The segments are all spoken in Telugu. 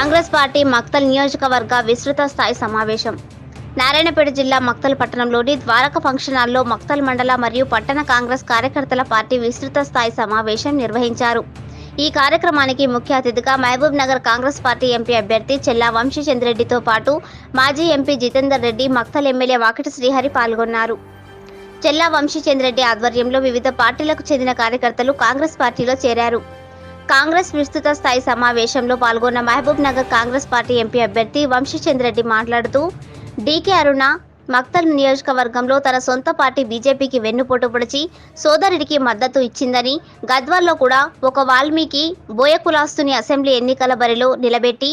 కాంగ్రెస్ పార్టీ మక్తల్ నియోజకవర్గ విస్తృత స్థాయి సమావేశం. నారాయణపేట జిల్లా మక్తల్ పట్టణంలోని ద్వారక ఫంక్షన్ హాల్లో మక్తల్ మండల మరియు పట్టణ కాంగ్రెస్ కార్యకర్తల పార్టీ విస్తృత స్థాయి సమావేశం నిర్వహించారు. ఈ కార్యక్రమానికి ముఖ్య అతిథిగా Mahabub Nagar Congress party MP అభ్యర్థి చెల్లా వంశీచంద్రెడ్డితో పాటు మాజీ ఎంపీ జితేందర్ రెడ్డి మక్తల్ ఎమ్మెల్యే వాకిటి శ్రీహరి పాల్గొన్నారు. చెల్లా వంశీచంద్రెడ్డి ఆధ్వర్యంలో వివిధ పార్టీలకు చెందిన కార్యకర్తలు కాంగ్రెస్ పార్టీలో చేరారు. కాంగ్రెస్ విస్తృత స్థాయి సమావేశంలో పాల్గొన్న Mahabub Nagar Congress party MP అభ్యర్థి వంశీచంద్రెడ్డి మాట్లాడుతూ డీకే అరుణ మక్తల్ నియోజకవర్గంలో తన సొంత పార్టీ బీజేపీకి వెన్నుపోటు పొడిచి సోదరుడికి మద్దతు ఇచ్చిందని గద్వాల్లో కూడా ఒక వాల్మీకి బోయ కులాస్తుని అసెంబ్లీ ఎన్నికల బరిలో నిలబెట్టి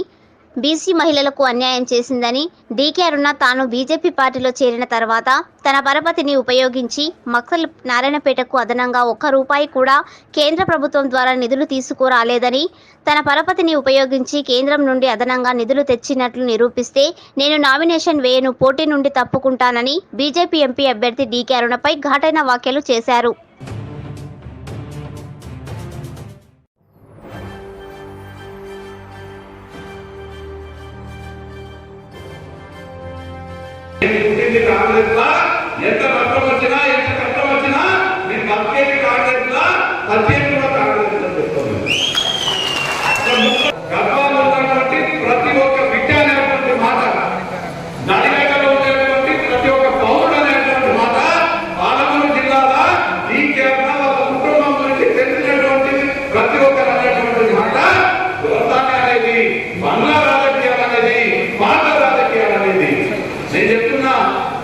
బీసీ మహిళలకు అన్యాయం చేసిందని డీకే అరుణ తాను బీజేపీ పార్టీలో చేరిన తర్వాత తన పరపతిని ఉపయోగించి మక్సల్ నారాయణపేటకు అదనంగా ఒక్క రూపాయి కూడా కేంద్ర ప్రభుత్వం ద్వారా నిధులు తీసుకురాలేదని తన పరపతిని ఉపయోగించి కేంద్రం నుండి అదనంగా నిధులు తెచ్చినట్లు నిరూపిస్తే నేను నామినేషన్ వేయను పోటీ నుండి తప్పుకుంటానని బీజేపీ ఎంపీ అభ్యర్థి డీకే అరుణపై ఘాటైన వ్యాఖ్యలు చేశారు. పుట్టింది కాంగ్రెస్ ఎంత కష్టం వచ్చినా ఎంత కష్టం వచ్చినా నేను బతికేది కాంగ్రెస్ లా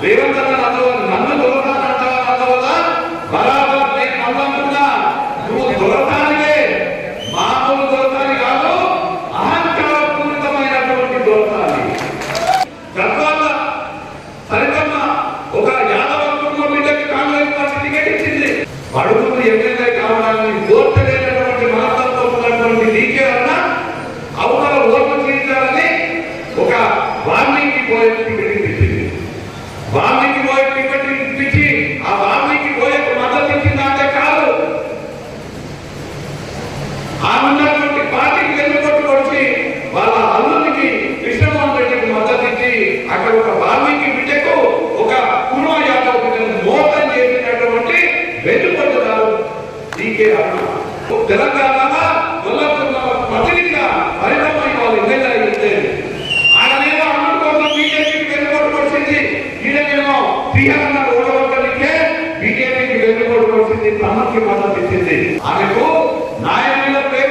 రేవంత్ అన్న నన్ను నన్ను దొరసానంటావా అన్నవల్ల బరాబర్ నేను నమ్మంటున్నా నువ్వు దొరసానివే మామూలు దొరసాని కాదు అహంకారపూరితమైనటువంటి దొరసాని గద్వాల సరితమ్మ ఒక యాదవ కుటుంబం బిడ్డకి కాంగ్రెస్ పార్టీ టికెట్ ఇచ్చింది అడుగులు ఒక వాల్మీకి బిడ్డకు ఒక కుర్మ యాదవ్ బిడ్డను మోసం చేసినటువంటి వెన్నుపట్టుదారు డీకే తెలంగాణ వాళ్ళు బీజేపీకి వెన్నుకొట్టు వచ్చింది మద్దతు ఇచ్చింది. ఆమెకు న్యాయం మీద ప్రేమ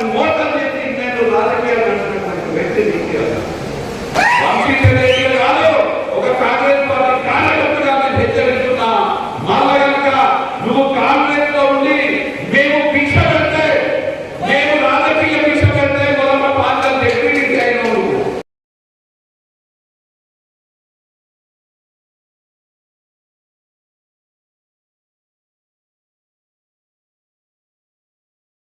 and one